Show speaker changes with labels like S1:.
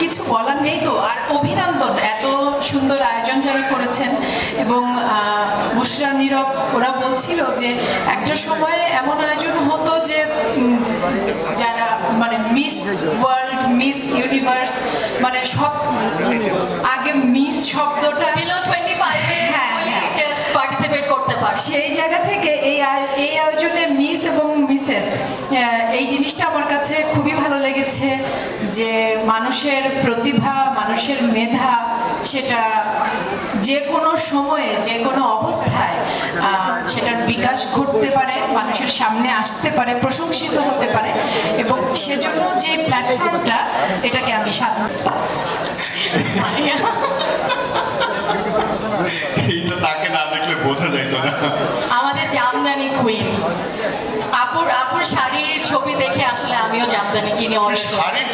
S1: কিছু বলার নেই তো আর অভিনন্দন এত সুন্দর আয়োজন যারা করেছেন এবং মুশরা নীরব ওরা বলছিল যে একটা সময়ে এমন আয়োজন হতো যে যারা মানে মিস ওয়ার্ল্ড মিস ইউনিভার্স মানে সব আগে মিস শব্দটা
S2: টোয়েন্টি ফাইভে
S1: হ্যাঁ, হ্যাঁ।
S2: পার্টিসিপেট করতে
S1: সেই জায়গা থেকে এই এই আয়োজনে মিস এবং মিসেস এই জিনিসটা আমার কাছে যে মানুষের প্রতিভা মানুষের মেধা সেটা যে কোনো সময়ে যে কোনো অবস্থায় সেটার বিকাশ ঘটতে পারে মানুষের সামনে আসতে পারে প্রশংসিত হতে পারে এবং সেজন্য যে প্ল্যাটফর্মটা এটাকে আমি সাধন
S3: এইটা তাকে না দেখলে বোঝা যাইত না।
S2: আমাদের জামদানি কুইন আপুর আপুর শাড়ির ছবি দেখে আসলে আমিও জামদানি কিনে অনেক